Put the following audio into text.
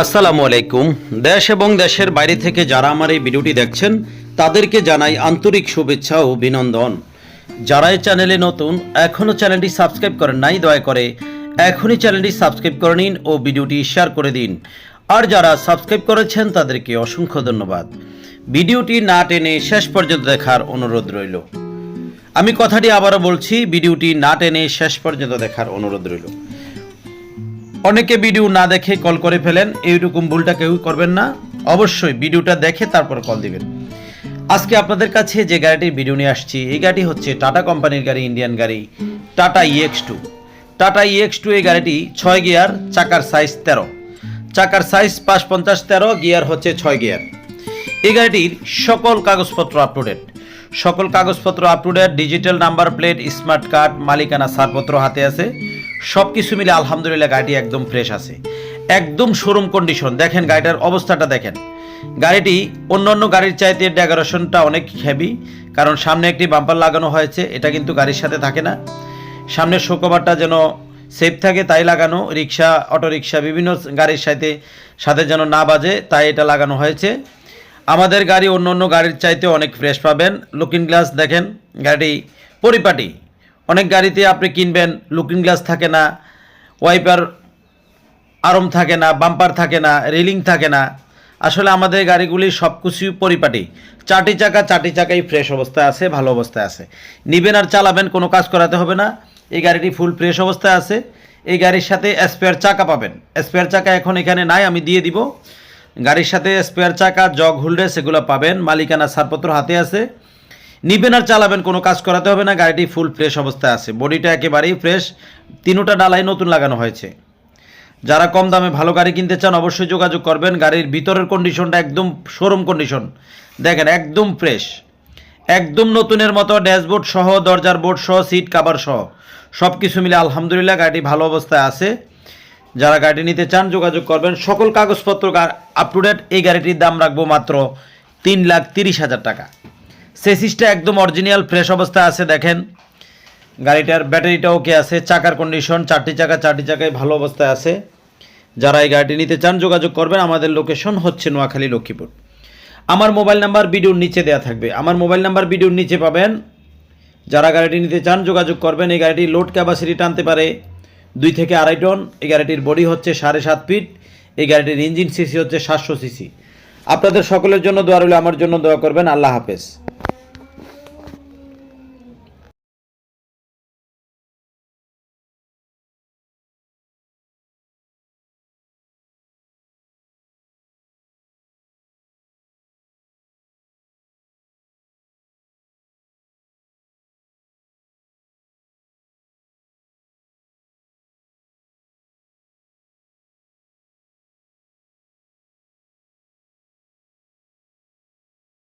আসসালামু আলাইকুম। দেশ এবং দেশের বাইরে থেকে যারা আমার এই ভিডিওটি দেখছেন, তাদেরকে জানাই আন্তরিক শুভেচ্ছা ও অভিনন্দন। যারা এই চ্যানেলে নতুন এখনও চ্যানেলটি সাবস্ক্রাইব করেন নাই, দয়া করে এখনই চ্যানেলটি সাবস্ক্রাইব করে নিন ও ভিডিওটি শেয়ার করে দিন। আর যারা সাবস্ক্রাইব করেছেন তাদেরকে অসংখ্য ধন্যবাদ। ভিডিওটি না টেনে শেষ পর্যন্ত দেখার অনুরোধ রইল। আমি কথাটি আবারও বলছি, ভিডিওটি না টেনে শেষ পর্যন্ত দেখার অনুরোধ রইল। অনেকে ভিডিও না দেখে কল করে ফেলেন, এইরকম ভুলটা কেউ করবেন না। অবশ্যই ভিডিওটা দেখে তারপর কল দিবেন। আজকে আপনাদের কাছে যে গাড়িটির ভিডিও নিয়ে আসছি, এই গাড়িটি হচ্ছে টাটা কোম্পানির গাড়ি, ইন্ডিয়ান গাড়ি, Tata EX two Tata EX two এই গাড়িটি ছয় গিয়ার, চাকার সাইজ তেরো। চাকার সাইজ পাঁচ পঞ্চাশ তেরো গিয়ার হচ্ছে ছয় গিয়ার এই গাড়িটির সকল কাগজপত্র আপ টু ডেট সকল কাগজপত্র up to date digital number plate smart card মালিকানা ছাড়পত্র হাতে আছে। সব কিছু মিলে আলহামদুলিল্লাহ গাড়িটি একদম ফ্রেশ আছে। একদম শোরুম কন্ডিশন দেখেন গাড়িটার অবস্থাটা দেখেন। গাড়িটি অন্য অন্য গাড়ির চাইতে ডেকোরেশনটা অনেক হেভি কারণ সামনে একটি বাম্পার লাগানো হয়েছে। এটা কিন্তু গাড়ির সাথে থাকে না। সামনের শোকোবারটা যেন সেফ থাকে, তাই লাগানো। রিক্সা অটো রিক্সা বিভিন্ন গাড়ির সাথে সাথে যেন না বাজে, তাই এটা লাগানো হয়েছে। আমাদের গাড়ি অন্য অন্য গাড়ির চাইতে অনেক ফ্রেশ পাবেন। লুকিং গ্লাস দেখেন গাড়ি পরিপাটি। অনেক গাড়িতে আপনি কিনবেন লুকিং গ্লাস থাকে না ওয়াইপার আরম থাকে না বাম্পার থাকে না রেলিং থাকে না। আসলে আমাদের গাড়িগুলি সব কিছুই পরিপাটি। চারটি চাকা, চারটি চাকাই ফ্রেশ অবস্থায় আছে, ভালো অবস্থায় আছে। নিবেন আর চালাবেন, কোনো কাজ করাতে হবে না। এই গাড়িটি ফুল ফ্রেশ অবস্থায় আছে। এই গাড়ির সাথে স্পেয়ার চাকা পাবেন। স্পেয়ার চাকা এখন এখানে নাই, আমি দিয়ে দিব। গাড়ির সাথে স্পেয়ার চাকা জগ হোল্ডার সেগুলো পাবেন। মালিকানা ছাড়পত্র হাতে আছে। নিবেন আর চালাবেন, কোনো কাজ করাতে হবে না। গাড়িটি ফুল ফ্রেশ অবস্থায় আছে। বডিটা একেবারেই ফ্রেশ তিনোটা ডালাই নতুন লাগানো হয়েছে। যারা কম দামে ভালো গাড়ি কিনতে চান, অবশ্যই যোগাযোগ করবেন। গাড়ির ভিতরের কন্ডিশনটা একদম শোরুম কন্ডিশন দেখেন, একদম ফ্রেশ একদম নতুনের মতো ড্যাশবোর্ড সহ, দরজার বোর্ড সহ, সিট কাভার সহ। সব কিছু মিলে আলহামদুলিল্লাহ গাড়িটি ভালো অবস্থায় আছে। যারা গাড়ি নিতে চান, যোগাযোগ করবেন। সকল কাগজপত্র আপ টু ডেট এই গাড়িটির দাম রাখব মাত্র তিন লাখ তিরিশ হাজার টাকা। সেসিসটা একদম অরিজিনাল ফ্রেশ অবস্থায় আছে, দেখেন। গাড়িটার ব্যাটারিটা ওকে আছে, চাকার কন্ডিশন চারটি চাকা, চারটি চাকায় ভালো অবস্থায় আছে। যারা এই গাড়িটি নিতে চান, যোগাযোগ করবেন। আমাদের লোকেশন হচ্ছে নোয়াখালী, লক্ষ্মীপুর। আমার মোবাইল নাম্বার ভিডিওর নিচে দেওয়া থাকবে। আমার মোবাইল নাম্বার ভিডিওর নিচে পাবেন, যারা গাড়িটি নিতে চান যোগাযোগ করবেন, এই গাড়িটি লোড ক্যাপাসিটি টানতে পারে দুই থেকে আড়াই টন, এই গাড়িটির বডি হচ্ছে সাড়ে সাত ফিট এই গাড়িটির ইঞ্জিন সিসি হচ্ছে সাতশো সিসি আপনাদের সকলের জন্য দোয়া রইল, আমার জন্য দোয়া করবেন, আল্লাহ হাফেজ।